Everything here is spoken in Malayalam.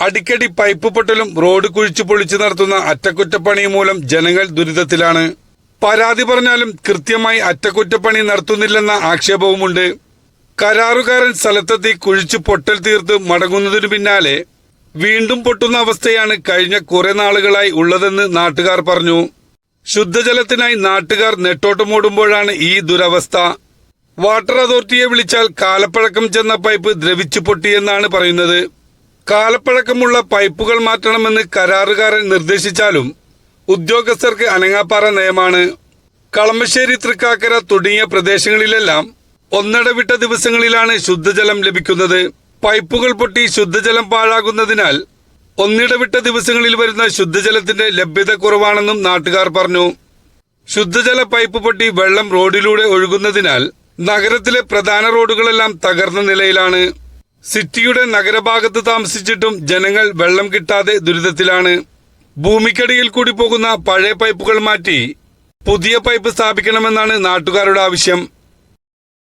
അടിക്കടി പൈപ്പ് പൊട്ടലും റോഡ് കുഴിച്ചു പൊളിച്ചു നടത്തുന്ന അറ്റകുറ്റപ്പണി മൂലം ജനങ്ങൾ ദുരിതത്തിലാണ്. പരാതി പറഞ്ഞാലും കൃത്യമായി അറ്റകുറ്റപ്പണി നടത്തുന്നില്ലെന്ന ആക്ഷേപവുമുണ്ട്. കരാറുകാരൻ സ്ഥലത്തെത്തി കുഴിച്ചു പൊട്ടൽ തീർത്ത് മടങ്ങുന്നതിനു പിന്നാലെ വീണ്ടും പൊട്ടുന്ന അവസ്ഥയാണ് കഴിഞ്ഞ കുറെ നാളുകളായി ഉള്ളതെന്ന് നാട്ടുകാർ പറഞ്ഞു. ശുദ്ധജലത്തിനായി നാട്ടുകാർ നെട്ടോട്ടമോടുമ്പോഴാണ് ഈ ദുരവസ്ഥ. വാട്ടർ അതോറിറ്റിയെ വിളിച്ചാൽ കാലപ്പഴക്കം ചെന്ന പൈപ്പ് ദ്രവിച്ചു പൊട്ടിയെന്നാണ് പറയുന്നത്. കാലപ്പഴക്കമുള്ള പൈപ്പുകൾ മാറ്റണമെന്ന് കരാറുകാരൻ നിർദ്ദേശിച്ചാലും ഉദ്യോഗസ്ഥർക്ക് അനങ്ങാപ്പാറ നയമാണ്. കളമശ്ശേരി തൃക്കാക്കര തുടങ്ങിയ പ്രദേശങ്ങളിലെല്ലാം ഒന്നിടവിട്ട ദിവസങ്ങളിലാണ് ശുദ്ധജലം ലഭിക്കുന്നത്. പൈപ്പുകൾ പൊട്ടി ശുദ്ധജലം പാഴാകുന്നതിനാൽ ഒന്നിടവിട്ട ദിവസങ്ങളിൽ വരുന്ന ശുദ്ധജലത്തിന്റെ ലഭ്യത കുറവാണെന്നും നാട്ടുകാർ പറഞ്ഞു. ശുദ്ധജല പൈപ്പ് പൊട്ടി വെള്ളം റോഡിലൂടെ ഒഴുകുന്നതിനാൽ നഗരത്തിലെ പ്രധാന റോഡുകളെല്ലാം തകർന്ന നിലയിലാണ്. സിറ്റിയുടെ നഗരഭാഗത്ത് താമസിച്ചിട്ടും ജനങ്ങൾ വെള്ളം കിട്ടാതെ ദുരിതത്തിലാണ്. ഭൂമിക്കടിയിൽ കൂടി പോകുന്ന പഴയ പൈപ്പുകൾ മാറ്റി പുതിയ പൈപ്പ് സ്ഥാപിക്കണമെന്നാണ് നാട്ടുകാരുടെ ആവശ്യം.